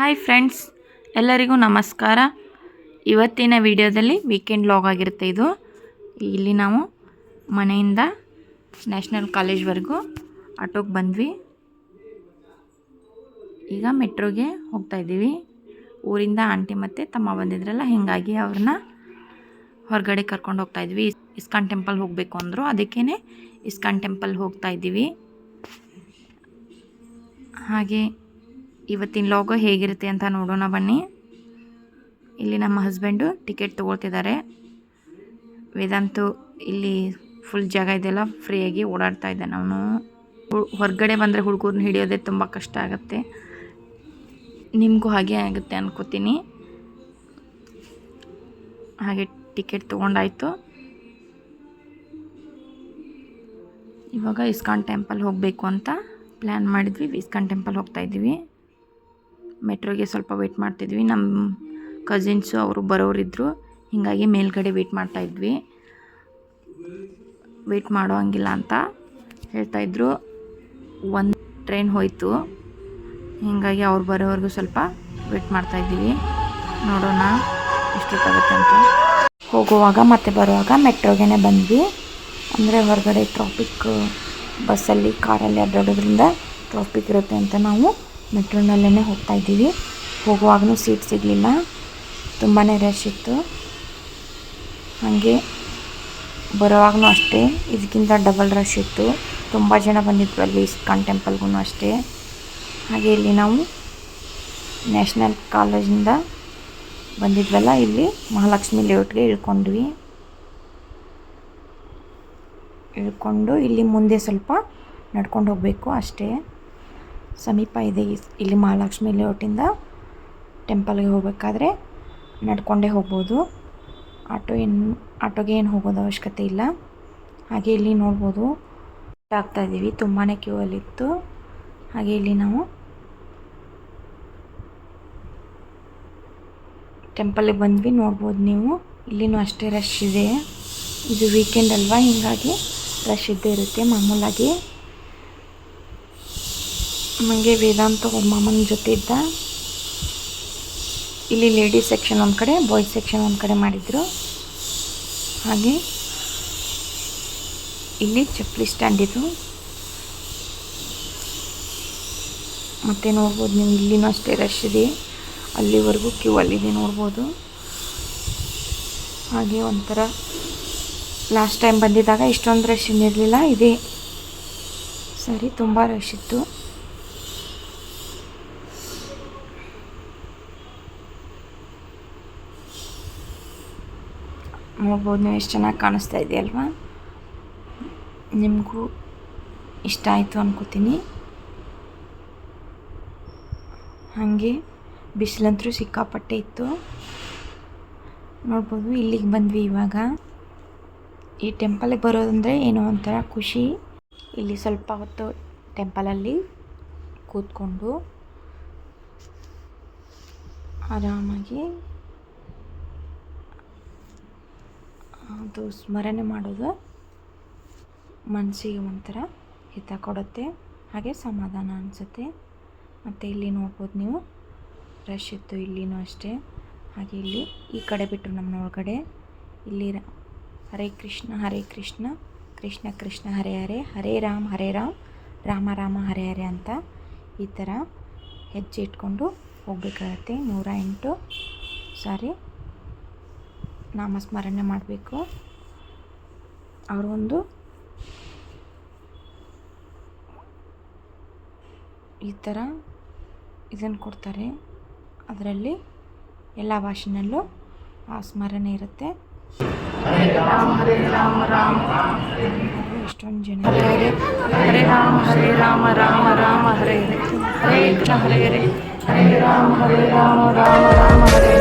Hi friends ಎಲ್ಲರಿಗೂ ನಮಸ್ಕಾರ. ಇವತ್ತಿನ ವಿಡಿಯೋದಲ್ಲಿ ವೀಕೆಂಡ್ ಲಾಗ್ ಆಗಿರುತ್ತೆ ಇದು. ಇಲ್ಲಿ ನಾವು ಮನೆಯಿಂದ ನ್ಯಾಷನಲ್ ಕಾಲೇಜ್ವರೆಗೂ ಆಟೋಗೆ ಬಂದ್ವಿ. ಈಗ ಮೆಟ್ರೋಗೆ ಹೋಗ್ತಾ ಇದ್ದೀವಿ. ಊರಿಂದ ಆಂಟಿ ಮತ್ತು ತಮ್ಮ ಬಂದಿದ್ರಲ್ಲ, ಹೀಗಾಗಿ ಅವ್ರನ್ನ ಹೊರಗಡೆ ಕರ್ಕೊಂಡು ಹೋಗ್ತಾ ಇದ್ವಿ. ಇಸ್ಕಾನ್ ಟೆಂಪಲ್ ಹೋಗಬೇಕು ಅಂದರು. ಅದಕ್ಕೇ ಇಸ್ಕಾನ್ ಟೆಂಪಲ್ ಹೋಗ್ತಾ ಇದ್ದೀವಿ. ಹಾಗೆ ಇವತ್ತಿನ ಲಾಗು ಹೇಗಿರುತ್ತೆ ಅಂತ ನೋಡೋಣ ಬನ್ನಿ. ಇಲ್ಲಿ ನಮ್ಮ ಹಸ್ಬೆಂಡು ಟಿಕೆಟ್ ತೊಗೊಳ್ತಿದ್ದಾರೆ. ವೇದಾಂತು ಇಲ್ಲಿ ಫುಲ್ ಜಾಗ ಇದೆಲ್ಲ ಫ್ರೀಯಾಗಿ ಓಡಾಡ್ತಾ ಇದ್ದಾನೆ ಅವನು. ಹೊರಗಡೆ ಬಂದರೆ ಹುಡುಗರನ್ನ ಹಿಡಿಯೋದೇ ತುಂಬ ಕಷ್ಟ ಆಗುತ್ತೆ. ನಿಮಗೂ ಹಾಗೆ ಆಗುತ್ತೆ ಅನ್ಕೋತೀನಿ. ಹಾಗೆ ಟಿಕೆಟ್ ತೊಗೊಂಡಾಯಿತು. ಇವಾಗ ಇಸ್ಕಾನ್ ಟೆಂಪಲ್ ಹೋಗಬೇಕು ಅಂತ ಪ್ಲ್ಯಾನ್ ಮಾಡಿದ್ವಿ. ಇಸ್ಕಾನ್ ಟೆಂಪಲ್ ಹೋಗ್ತಾ ಇದ್ವಿ ಮೆಟ್ರೋಗೆ ಸ್ವಲ್ಪ ವೆಯ್ಟ್ ಮಾಡ್ತಿದ್ವಿ. ನಮ್ಮ ಕಸಿನ್ಸು ಅವರು ಬರೋರಿದ್ದರು ಹೀಗಾಗಿ ಮೇಲ್ಗಡೆ ವೆಯ್ಟ್ ಮಾಡ್ತಾಯಿದ್ವಿ ವೆಯ್ಟ್ ಮಾಡೋ ಹಂಗಿಲ್ಲ ಅಂತ ಹೇಳ್ತಾಯಿದ್ರು ಒಂದು ಟ್ರೈನ್ ಹೋಯಿತು. ಹೀಗಾಗಿ ಅವ್ರು ಬರೋವರೆಗೂ ಸ್ವಲ್ಪ ವೆಯ್ಟ್ ಮಾಡ್ತಾಯಿದ್ದೀವಿ ನೋಡೋಣ ಎಷ್ಟೊತ್ತಾಗುತ್ತೆ ಅಂತ. ಹೋಗುವಾಗ ಮತ್ತೆ ಬರುವಾಗ ಮೆಟ್ರೋಗೆ ಬಂದ್ವಿ. ಅಂದರೆ ಹೊರಗಡೆ ಟ್ರಾಫಿಕ್ ಬಸ್ಸಲ್ಲಿ ಕಾರಲ್ಲಿ ಅಡ್ಡಾಡೋದ್ರಿಂದ ಟ್ರಾಫಿಕ್ ಇರುತ್ತೆ ಅಂತ ನಾವು ಮೆಟ್ರೋನಲ್ಲೇ ಹೋಗ್ತಾ ಇದ್ದೀವಿ. ಹೋಗುವಾಗಲೂ ಸೀಟ್ ಸಿಗಲಿಲ್ಲ. ತುಂಬಾ ರಶ್ ಇತ್ತು. ಹಾಗೆ ಬರೋವಾಗಲೂ ಅಷ್ಟೇ. ಇದಕ್ಕಿಂತ ಡಬಲ್ ರಶ್ ಇತ್ತು. ತುಂಬ ಜನ ಬಂದಿದ್ವು ಅಲ್ಲಿ ಇಸ್ಕಾನ್ ಟೆಂಪಲ್ಗೂ ಅಷ್ಟೇ. ಹಾಗೆ ಇಲ್ಲಿ ನಾವು ನ್ಯಾಷನಲ್ ಕಾಲೇಜಿಂದ ಬಂದಿದ್ವಲ್ಲ, ಇಲ್ಲಿ ಮಹಾಲಕ್ಷ್ಮಿ ಲೇಔಟ್ಗೆ ಇಳ್ಕೊಂಡ್ವಿ. ಇಳ್ಕೊಂಡು ಇಲ್ಲಿ ಮುಂದೆ ಸ್ವಲ್ಪ ನಡ್ಕೊಂಡು ಹೋಗಬೇಕು ಅಷ್ಟೇ. ಸಮೀಪ ಇದೆ. ಇಲ್ಲಿ ಮಹಾಲಕ್ಷ್ಮಿ ಲೇಔಟಿಂದ ಟೆಂಪಲ್ಗೆ ಹೋಗಬೇಕಾದ್ರೆ ನಡ್ಕೊಂಡೇ ಹೋಗ್ಬೋದು. ಆಟೋ ಏನು, ಆಟೋಗೆ ಏನು ಹೋಗೋದು ಅವಶ್ಯಕತೆ ಇಲ್ಲ. ಹಾಗೆ ಇಲ್ಲಿ ನೋಡ್ಬೋದು. ಆಗ್ತಾ ಇದ್ದೀವಿ. ತುಂಬಾ ಕ್ಯೂ ಅಲ್ಲಿತ್ತು ಹಾಗೆ ಇಲ್ಲಿ ನಾವು ಟೆಂಪಲ್ಗೆ ಬಂದ್ವಿ. ನೋಡ್ಬೋದು ನೀವು. ಇಲ್ಲಿನೂ ಅಷ್ಟೇ ರಶ್ ಇದೆ. ಇದು ವೀಕೆಂಡ್ ಅಲ್ವಾ? ಹೀಗಾಗಿ ರಶ್ ಇದ್ದೇ ಇರುತ್ತೆ. ಮಾಮೂಲಾಗಿ ನನಗೆ ವೇದಾಂತ ಮಾಮನ ಜೊತೆ ಇದ್ದ. ಇಲ್ಲಿ ಲೇಡೀಸ್ ಸೆಕ್ಷನ್ ಒಂದು ಕಡೆ ಬಾಯ್ಸ್ ಸೆಕ್ಷನ್ ಒಂದು ಕಡೆ ಮಾಡಿದರು. ಹಾಗೆ ಇಲ್ಲಿ ಚಪ್ಪಲಿ ಸ್ಟ್ಯಾಂಡ್ ಇದು. ಮತ್ತು ನೋಡ್ಬೋದು ನೀವು, ಇಲ್ಲಿನೂ ಅಷ್ಟೇ ರಶ್ ಇದೆ. ಅಲ್ಲಿವರೆಗೂ ಕ್ಯೂ ಅಲ್ಲಿದೆ ನೋಡ್ಬೋದು. ಹಾಗೆ ಒಂಥರ ಲಾಸ್ಟ್ ಟೈಮ್ ಬಂದಿದ್ದಾಗ ಇಷ್ಟೊಂದು ರಶ್ ಇನ್ನಿರಲಿಲ್ಲ ಇದೆ. ಸರಿ, ತುಂಬ ರಶ್ ಇತ್ತು. ನೋಡ್ಬೋದು ಎಷ್ಟು ಚೆನ್ನಾಗಿ ಕಾಣಿಸ್ತಾ ಇದೆಯಲ್ವಾ? ನಿಮಗೂ ಇಷ್ಟ ಆಯಿತು ಅನ್ಕೋತೀನಿ. ಹಾಗೆ ಬಿಸಿಲಂತರೂ ಸಿಕ್ಕಾಪಟ್ಟೆ ಇತ್ತು. ನೋಡ್ಬೋದು, ಇಲ್ಲಿಗೆ ಬಂದ್ವಿ ಇವಾಗ. ಈ ಟೆಂಪಲ್ಗೆ ಬರೋದಂದರೆ ಏನೋ ಒಂಥರ ಖುಷಿ. ಇಲ್ಲಿ ಸ್ವಲ್ಪ ಹೊತ್ತು ಟೆಂಪಲಲ್ಲಿ ಕೂತ್ಕೊಂಡು ಆರಾಮಾಗಿ ಅದು ಸ್ಮರಣೆ ಮಾಡೋದು ಮನಸ್ಸಿಗೆ ಒಂಥರ ಹಿತ ಕೊಡುತ್ತೆ, ಹಾಗೆ ಸಮಾಧಾನ ಅನಿಸುತ್ತೆ. ಮತ್ತು ಇಲ್ಲಿ ನೋಡ್ಬೋದು ನೀವು, ರಶ್ ಇತ್ತು ಇಲ್ಲಿನೂ ಅಷ್ಟೇ. ಹಾಗೆ ಇಲ್ಲಿ ಈ ಕಡೆ ಬಿಟ್ಟರು ನಮ್ಮ ಒಳಗಡೆ. ಇಲ್ಲಿ ಹರೇ ಕೃಷ್ಣ ಹರೇ ಕೃಷ್ಣ ಕೃಷ್ಣ ಕೃಷ್ಣ, ಹರೇ ಹರೇ ಹರೇ ರಾಮ್ ಹರೇ ರಾಮ್, ರಾಮ ರಾಮ, ಹರೇ ಹರೇ ಅಂತ ಈ ಥರ ಹೆಜ್ಜೆ ಇಟ್ಕೊಂಡು ಹೋಗ್ಬೇಕಾಗತ್ತೆ. ನೂರ ಎಂಟು ಸಾರಿ ನಾಮಸ್ಮರಣೆ ಮಾಡಬೇಕು. ಅವರು ಒಂದು ಈ ಥರ ಇದನ್ನು ಕೊಡ್ತಾರೆ. ಅದರಲ್ಲಿ ಎಲ್ಲ ಭಾಷೆನಲ್ಲೂ ಆ ಸ್ಮರಣೆ ಇರುತ್ತೆ. ಎಷ್ಟೊಂದು ಜನ ಹರೇ ಹರೇ ರಾಮ ಹರೇ ರಾಮ ರಾಮ ರಾಮ ಹರೇ. ಹರೇ ಕೃಷ್ಣ ಹರೇ ಹರೇ. ಹರೇ ರಾಮ ಹರೇ ರಾಮ ರಾಮ ರಾಮ ಹರೇ.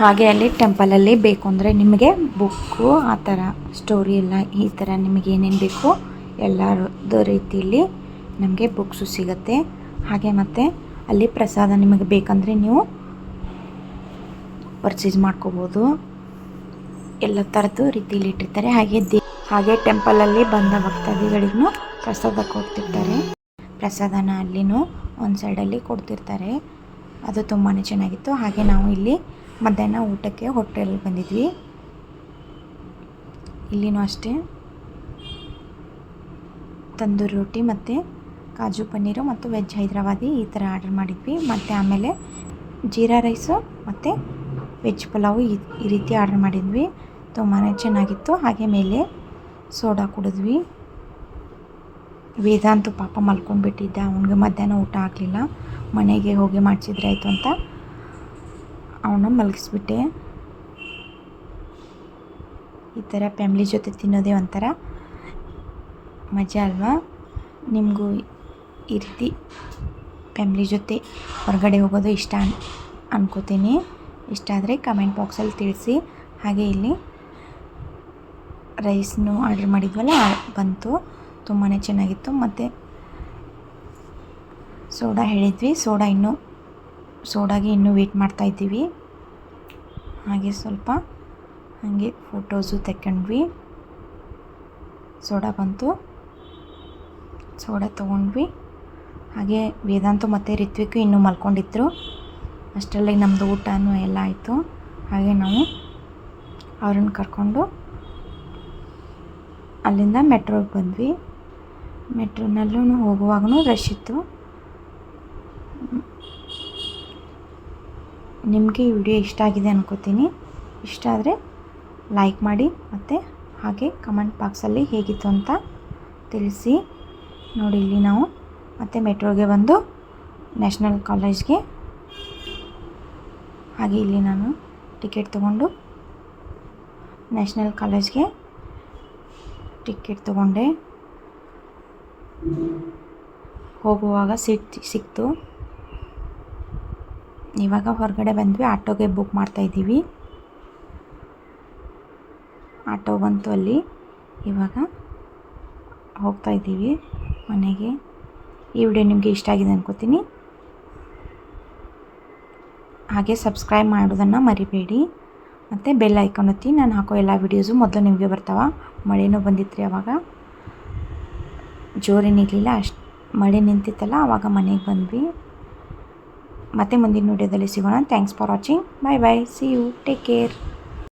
ಹಾಗೆ ಅಲ್ಲಿ ಟೆಂಪಲಲ್ಲಿ ಬೇಕು ಅಂದರೆ ನಿಮಗೆ ಬುಕ್ಕು, ಆ ಥರ ಸ್ಟೋರಿ ಎಲ್ಲ ಈ ಥರ ನಿಮಗೆ ಏನೇನು ಬೇಕು ಎಲ್ಲರದ್ದು ರೀತಿಯಲ್ಲಿ ನಮಗೆ ಬುಕ್ಸು ಸಿಗುತ್ತೆ. ಹಾಗೆ ಮತ್ತು ಅಲ್ಲಿ ಪ್ರಸಾದ ನಿಮಗೆ ಬೇಕಂದರೆ ನೀವು ಪರ್ಚೇಸ್ ಮಾಡ್ಕೋಬೋದು. ಎಲ್ಲ ಥರದ್ದು ರೀತಿಯಲ್ಲಿ ಇಟ್ಟಿರ್ತಾರೆ. ಹಾಗೆ ದೇ ಹಾಗೆ ಟೆಂಪಲಲ್ಲಿ ಬಂದ ಭಕ್ತಾದಿಗಳಿಗೂ ಪ್ರಸಾದ ಕೊಡ್ತಿರ್ತಾರೆ. ಪ್ರಸಾದನ ಅಲ್ಲಿನೂ ಒಂದು ಸೈಡಲ್ಲಿ ಕೊಡ್ತಿರ್ತಾರೆ. ಅದು ತುಂಬಾ ಚೆನ್ನಾಗಿತ್ತು. ಹಾಗೆ ನಾವು ಇಲ್ಲಿ ಮಧ್ಯಾಹ್ನ ಊಟಕ್ಕೆ ಹೋಟೆಲ್ ಬಂದಿದ್ವಿ. ಇಲ್ಲಿನೂ ಅಷ್ಟೇ. ತಂದೂರಿ ರೊಟ್ಟಿ ಮತ್ತು ಕಾಜು ಪನ್ನೀರು ಮತ್ತು ವೆಜ್ ಹೈದ್ರಾಬಾದಿ ಈ ಥರ ಆರ್ಡರ್ ಮಾಡಿದ್ವಿ. ಮತ್ತು ಆಮೇಲೆ ಜೀರಾ ರೈಸು ಮತ್ತು ವೆಜ್ ಪಲಾವು ಈ ರೀತಿ ಆರ್ಡರ್ ಮಾಡಿದ್ವಿ. ತುಂಬಾ ಚೆನ್ನಾಗಿತ್ತು. ಹಾಗೆ ಮೇಲೆ ಸೋಡಾ ಕುಡಿದ್ವಿ. ವೇದಾಂತು ಪಾಪ ಮಲ್ಕೊಂಡ್ಬಿಟ್ಟಿದ್ದ. ಅವನಿಗೆ ಮಧ್ಯಾಹ್ನ ಊಟ ಆಗಲಿಲ್ಲ. ಮನೆಗೆ ಹೋಗಿ ಮಾಡಿಸಿದ್ರೆ ಆಯಿತು ಅಂತ ಅವನ ಮಲಗಿಸ್ಬಿಟ್ಟೆ. ಈ ಥರ ಫ್ಯಾಮ್ಲಿ ಜೊತೆ ತಿನ್ನೋದೇ ಒಂಥರ ಮಜಾ ಅಲ್ವಾ? ನಿಮಗೂ ಈ ರೀತಿ ಫ್ಯಾಮ್ಲಿ ಜೊತೆ ಹೊರಗಡೆ ಹೋಗೋದು ಇಷ್ಟ ಅನ್, ಅನ್ಕೋತೀನಿ. ಇಷ್ಟ ಆದರೆ ಕಮೆಂಟ್ ಬಾಕ್ಸಲ್ಲಿ ತಿಳಿಸಿ. ಹಾಗೆ ಇಲ್ಲಿ ರೈಸ್ನು ಆರ್ಡ್ರ್ ಮಾಡಿದ್ವಲ್ಲ ಬಂತು. ತುಂಬಾ ಚೆನ್ನಾಗಿತ್ತು. ಮತ್ತು ಸೋಡಾ ಹೇಳಿದ್ವಿ. ಸೋಡಾ ಇನ್ನೂ ಸೋಡಾಗೆ ಇನ್ನೂ ವೇಟ್ ಮಾಡ್ತಾ ಇದ್ದೀವಿ. ಹಾಗೆ ಸ್ವಲ್ಪ ಹಾಗೆ ಫೋಟೋಸು ತೆಕ್ಕೊಂಡ್ವಿ. ಸೋಡಾ ಬಂತು. ಸೋಡಾ ತೊಗೊಂಡ್ವಿ. ಹಾಗೆ ವೇದಾಂತು ಮತ್ತು ರಿತ್ವಿಕು ಇನ್ನೂ ಮಲ್ಕೊಂಡಿದ್ರು. ಅಷ್ಟರಲ್ಲಿ ನಮ್ಮದು ಊಟನೂ ಎಲ್ಲ ಆಯಿತು. ಹಾಗೆ ನಾವು ಅವ್ರನ್ನ ಕರ್ಕೊಂಡು ಅಲ್ಲಿಂದ ಮೆಟ್ರೋಗೆ ಬಂದ್ವಿ. ಮೆಟ್ರೋನಲ್ಲೂ ಹೋಗುವಾಗೂ ರಶ್ ಇತ್ತು. ನಿಮಗೆ ಈ ವಿಡಿಯೋ ಇಷ್ಟ ಆಗಿದೆ ಅನ್ಕೋತೀನಿ. ಇಷ್ಟ ಆದರೆ ಲೈಕ್ ಮಾಡಿ ಮತ್ತು ಹಾಗೆ ಕಮೆಂಟ್ ಬಾಕ್ಸಲ್ಲಿ ಹೇಗಿತ್ತು ಅಂತ ತಿಳಿಸಿ. ನೋಡಿ ಇಲ್ಲಿ ನಾವು ಮತ್ತು ಮೆಟ್ರೋಗೆ ಬಂದು ನ್ಯಾಷನಲ್ ಕಾಲೇಜ್ಗೆ. ಹಾಗೆ ಇಲ್ಲಿ ನಾನು ಟಿಕೆಟ್ ತಗೊಂಡು ನ್ಯಾಷನಲ್ ಕಾಲೇಜ್ಗೆ ಟಿಕೆಟ್ ತಗೊಂಡೆ. ಹೋಗುವಾಗ ಸೀಟ್ ಸಿಕ್ತು. ಇವಾಗ ಹೊರಗಡೆ ಬಂದ್ವಿ, ಆಟೋಗೆ ಬುಕ್ ಮಾಡ್ತಾ ಇದ್ದೀವಿ. ಆಟೋ ಬಂತು ಅಲ್ಲಿ. ಇವಾಗ ಹೋಗ್ತಾ ಇದ್ದೀವಿ ಮನೆಗೆ. ಈ ವಿಡಿಯೋ ನಿಮಗೆ ಇಷ್ಟ ಆಗಿದೆ ಅನ್ಕೋತೀನಿ. ಹಾಗೆ ಸಬ್ಸ್ಕ್ರೈಬ್ ಮಾಡೋದನ್ನು ಮರಿಬೇಡಿ. ಮತ್ತು ಬೆಲ್ ಐಕಾನ್ ಒತ್ತಿ, ನಾನು ಹಾಕೋ ಎಲ್ಲ ವಿಡಿಯೋಸು ಮೊದಲು ನಿಮಗೆ ಬರ್ತಾವೆ. ಮಳೆನೂ ಬಂದಿತ್ತು ಅವಾಗ. ಜೋರೇನಿರಲಿಲ್ಲ ಅಷ್ಟು ಮಳೆ ನಿಂತಿತ್ತಲ್ಲ ಆವಾಗ ಮನೆಗೆ ಬಂದ್ವಿ. ಮತ್ತೆ ಮುಂದಿನ ವಿಡಿಯೋದಲ್ಲಿ ಸಿಗೋಣ. Thanks for watching bye bye see you take care